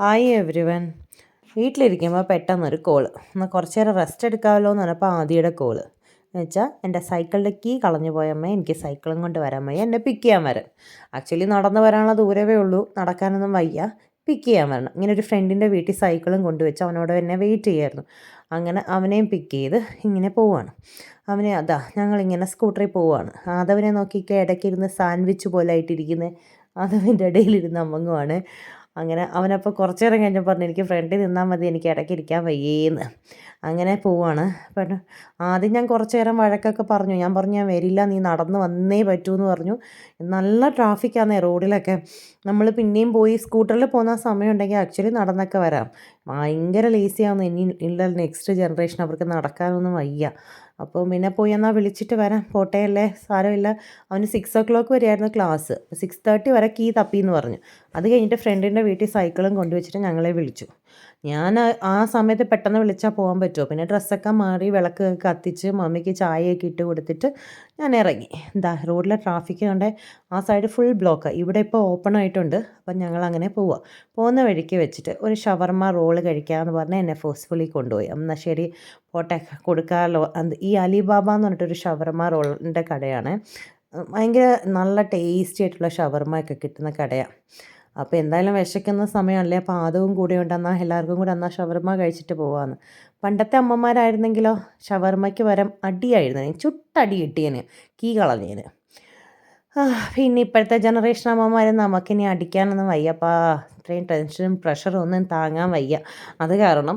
Hi every one വീട്ടിലിരിക്കുമ്പോൾ പെട്ടെന്നൊരു call എന്നാൽ കുറച്ച് നേരം റെസ്റ്റ് എടുക്കാമല്ലോ എന്ന് പറഞ്ഞപ്പോൾ ആദ്യയുടെ കോൾ എന്ന് വെച്ചാൽ എന്റെ സൈക്കിളിന്റെ കീ കളഞ്ഞു പോയമ്മ എനിക്ക് സൈക്കിളും കൊണ്ട് വരാൻ എന്നെ പിക്ക് ചെയ്യാൻ വരാൻ. ആക്ച്വലി നടന്നു വരാനുള്ള ദൂരമേ ഉള്ളൂ. നടക്കാനൊന്നും വയ്യ. പിക്ക് ചെയ്യാൻ വരണം. ഇങ്ങനെ ഒരു ഫ്രണ്ടിന്റെ വീട്ടിൽ സൈക്കിളും കൊണ്ടുവച്ച് അവനോട് എന്നെ വെയിറ്റ് ചെയ്യായിരുന്നു. അങ്ങനെ അവനെയും പിക്ക് ചെയ്ത് ഇങ്ങനെ പോവാണ്. അവനെ അതാ ഞങ്ങളിങ്ങനെ സ്കൂട്ടറിൽ പോവാണ്. ആദവനെ നോക്കിയിട്ട് ഇടയ്ക്കിരുന്ന് സാൻഡ്വിച്ച് പോലെ ആയിട്ടിരിക്കുന്ന ആദവിന്റെ ഇടയിലിരുന്ന് അമ്മങ്ങുവാണ്. അങ്ങനെ അവനപ്പോൾ കുറച്ച് നേരം കഴിഞ്ഞപ്പോൾ പറഞ്ഞു എനിക്ക് ഫ്രണ്ടിൽ നിന്നാൽ മതി എനിക്ക് ഇടയ്ക്ക് ഇരിക്കാൻ വയ്യേന്ന്. അങ്ങനെ പോവാണ്. പിന്നെ ആദ്യം ഞാൻ കുറച്ച് നേരം വഴക്കൊക്കെ പറഞ്ഞു. ഞാൻ പറഞ്ഞു ഞാൻ വരില്ല നീ നടന്ന് വന്നേ പറ്റൂ എന്ന് പറഞ്ഞു. നല്ല ട്രാഫിക്കാണ് റോഡിലൊക്കെ നമ്മൾ പിന്നെയും പോയി സ്കൂട്ടറിൽ പോകുന്ന സമയമുണ്ടെങ്കിൽ ആക്ച്വലി നടന്നൊക്കെ വരാം. ഭയങ്കര ലേസിയാവുന്നു ഇനി ഉള്ള നെക്സ്റ്റ് ജനറേഷൻ അവർക്ക് നടക്കാനൊന്നും വയ്യ. അപ്പോൾ പിന്നെ പോയി എന്നാൽ വിളിച്ചിട്ട് വരാം. പോട്ടെ അല്ലേ സാരമില്ല. അവന് സിക്സ് ഓ ക്ലോക്ക് വരെയായിരുന്നു ക്ലാസ് സിക്സ് തേർട്ടി വരെ കീ തപ്പി എന്ന് പറഞ്ഞു. അത് കഴിഞ്ഞിട്ട് ഫ്രണ്ടിന്റെ വീട്ടിൽ സൈക്കിളും കൊണ്ടുവച്ചിട്ട് ഞങ്ങളെ വിളിച്ചു. ഞാൻ ആ സമയത്ത് പെട്ടെന്ന് വിളിച്ചാൽ പോകാൻ പറ്റുമോ പിന്നെ ഡ്രസ്സൊക്കെ മാറി വിളക്ക് കത്തിച്ച് മമ്മിക്ക് ചായയൊക്കെ ഇട്ട് കൊടുത്തിട്ട് ഞാൻ ഇറങ്ങി. എന്താ റോഡിലെ ട്രാഫിക് കൊണ്ട്. ആ സൈഡ് ഫുൾ ബ്ലോക്ക് ഇവിടെ ഇപ്പോൾ ഓപ്പൺ ആയിട്ടുണ്ട്. അപ്പം ഞങ്ങൾ അങ്ങനെ പോവുക പോകുന്ന വഴിക്ക് വെച്ചിട്ട് ഒരു ഷവർമ റോൾ കഴിക്കാമെന്ന് പറഞ്ഞ് എന്നെ ഫോഴ്സ്ഫുള്ളി കൊണ്ടുപോയി. എന്നാൽ ശരി പോട്ടെ കൊടുക്കാമല്ലോ ഈ അലിബാബ എന്ന് പറഞ്ഞിട്ടൊരു ഷവർമ റോളിന്റെ കടയാണ്. ഭയങ്കര നല്ല ടേസ്റ്റി ആയിട്ടുള്ള ഷവർമയൊക്കെ കിട്ടുന്ന കടയാണ് അപ്പോൾ എന്തായാലും വിശക്കുന്ന സമയമല്ലേ അപ്പോൾ ആദവും കൂടെ ഉണ്ടെന്നാൽ എല്ലാവർക്കും കൂടെ എന്നാൽ ഷവർമ കഴിച്ചിട്ട് പോകാമെന്ന് പണ്ടത്തെ അമ്മമാരായിരുന്നെങ്കിലോ ഷവർമയ്ക്ക് വരം അടിയായിരുന്നു. ചുട്ടടി കിട്ടിയതിന് കീ കളഞ്ഞതിന് പിന്നെ ഇപ്പോഴത്തെ ജനറേഷൻ അമ്മമാർ നമുക്കിനി അടിക്കാനൊന്നും വയ്യപ്പാ. ഇത്രയും ടെൻഷനും പ്രഷറും ഒന്നും താങ്ങാൻ വയ്യ. അത് കാരണം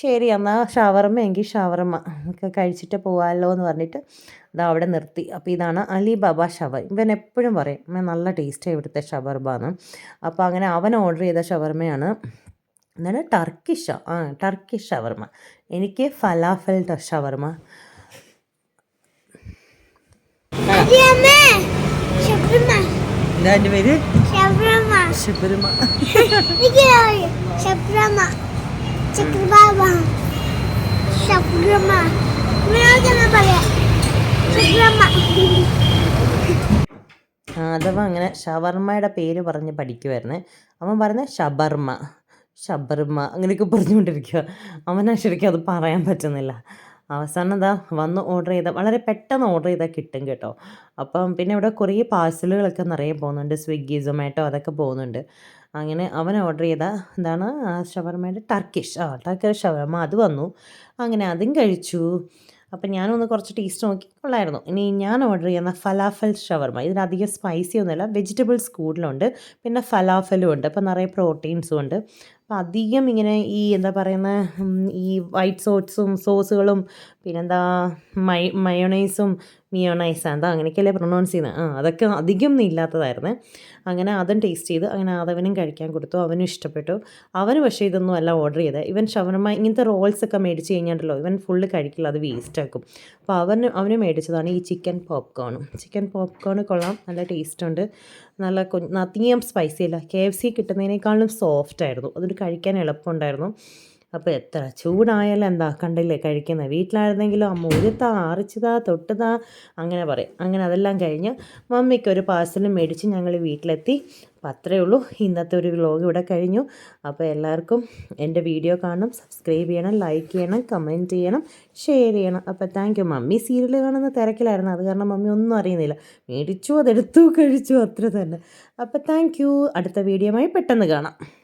ശരി എന്നാൽ ഷവർമ്മ എങ്കിൽ ഷവർമ്മ ഒക്കെ കഴിച്ചിട്ട് പോകാമല്ലോ എന്ന് പറഞ്ഞിട്ട് അത് അവിടെ നിർത്തി. അപ്പോൾ ഇതാണ് അലി ബാബ ഷവർ. ഇവൻ എപ്പോഴും പറയും നല്ല ടേസ്റ്റാണ് ഇവിടുത്തെ ഷവർമ എന്ന്. അപ്പോൾ അങ്ങനെ അവൻ ഓർഡർ ചെയ്ത ഷവർമയാണ് എന്താണ്? ടർക്കിഷ്. ആ ടർക്കിഷ് ഷവർമ. എനിക്ക് ഫലാഫൽ ഷവർമ. എന്താ എന്റെ പേര്? ശബരിമ. അഥവാ അങ്ങനെ ഷവർമ്മയുടെ പേര് പറഞ്ഞ് പഠിക്കുമായിരുന്നു അവൻ പറയുന്നത് ഷബർമ്മ ഷബർമ്മ അങ്ങനെയൊക്കെ പറഞ്ഞുകൊണ്ടിരിക്കുക അവനാ ശരിക്കും അത് പറയാൻ പറ്റുന്നില്ല. അവസാനം എന്താ വന്ന് ഓർഡർ ചെയ്ത വളരെ പെട്ടെന്ന് ഓർഡർ ചെയ്താൽ കിട്ടും കേട്ടോ. അപ്പം പിന്നെ ഇവിടെ കുറേ പാഴ്സലുകളൊക്കെ നിറയെ പോകുന്നുണ്ട് സ്വിഗ്ഗി സൊമാറ്റോ അതൊക്കെ പോകുന്നുണ്ട്. അങ്ങനെ അവൻ ഓർഡർ ചെയ്ത എന്താണ് ഷവർമയുടെ ടർക്കിഷ് ആ ടർക്കിഷ് ഷവർമ അത് വന്നു. അങ്ങനെ അതും കഴിച്ചു. അപ്പം ഞാനൊന്ന് കുറച്ച് ടേസ്റ്റ് നോക്കി കൊള്ളായിരുന്നു. ഇനി ഞാൻ ഓർഡർ ചെയ്യുന്ന ഫലാഫൽ ഷവർമ ഇതിലധികം സ്പൈസി ഒന്നുമില്ല വെജിറ്റബിൾസ് കൂടുതലുണ്ട് പിന്നെ ഫലാഫലും ഉണ്ട് അപ്പം നിറയെ പ്രോട്ടീൻസും ഉണ്ട്. അപ്പം അധികം ഇങ്ങനെ ഈ എന്താ പറയുന്ന ഈ വൈറ്റ് സോസും സോസുകളും പിന്നെന്താ മൈ മയോണൈസും മിയോണൈസ് എന്താ അങ്ങനെയൊക്കെയല്ലേ പ്രൊണൗൺസ് ചെയ്യുന്നത് ആ അതൊക്കെ അധികം ഇല്ലാത്തതായിരുന്നു. അങ്ങനെ അതും ടേസ്റ്റ് ചെയ്ത് അങ്ങനെ അതവനും കഴിക്കാൻ കൊടുത്തു അവനും ഇഷ്ടപ്പെട്ടു. അവന് പക്ഷേ ഇതൊന്നും അല്ല ഓർഡർ ചെയ്തത് ഇവൻ ഷവർമ ഇങ്ങനത്തെ റോൾസ് ഒക്കെ മേടിച്ച് കഴിഞ്ഞിട്ടുണ്ടല്ലോ ഇവൻ ഫുള്ള് കഴിക്കില്ല അത് വേസ്റ്റാക്കും അപ്പോൾ അവന് അവന് മേടിച്ചതാണ് ഈ ചിക്കൻ പോപ്കോണും ചിക്കൻ പോപ്കോൺ കൊള്ളാം നല്ല ടേസ്റ്റ് ഉണ്ട്. നല്ല നത്തിങ്ങം സ്പൈസി അല്ല. കെ എഫ് സി കിട്ടുന്നതിനേക്കാളും സോഫ്റ്റ് ആയിരുന്നു. അതൊരു കഴിക്കാൻ എളുപ്പമുണ്ടായിരുന്നു. അപ്പോൾ എത്ര ചൂടായാലും എന്താ കണ്ടില്ലേ കഴിക്കുന്നത് വീട്ടിലായിരുന്നെങ്കിലും അമ്മ ഉരുത്താ ആറിച്ചതാ തൊട്ടതാ അങ്ങനെ പറയും. അങ്ങനെ അതെല്ലാം കഴിഞ്ഞ് മമ്മിക്ക് ഒരു പാഴ്സലും മേടിച്ച് ഞങ്ങൾ വീട്ടിലെത്തി. അപ്പം അത്രയേ ഉള്ളൂ. ഇന്നത്തെ ഒരു വ്ലോഗ് ഇവിടെ കഴിഞ്ഞു. അപ്പോൾ എല്ലാവർക്കും എന്റെ വീഡിയോ കാണണം സബ്സ്ക്രൈബ് ചെയ്യണം ലൈക്ക് ചെയ്യണം കമന്റ് ചെയ്യണം ഷെയർ ചെയ്യണം. അപ്പോൾ താങ്ക് യു മമ്മി. സീരിയൽ കാണുന്ന തിരക്കിലായിരുന്നു. അത് കാരണം മമ്മി ഒന്നും അറിയുന്നില്ല. മേടിച്ചു അതെടുത്തു കഴിച്ചു അത്ര തന്നെ. അപ്പോൾ താങ്ക് യു. അടുത്ത വീഡിയോയുമായി പെട്ടെന്ന് കാണാം.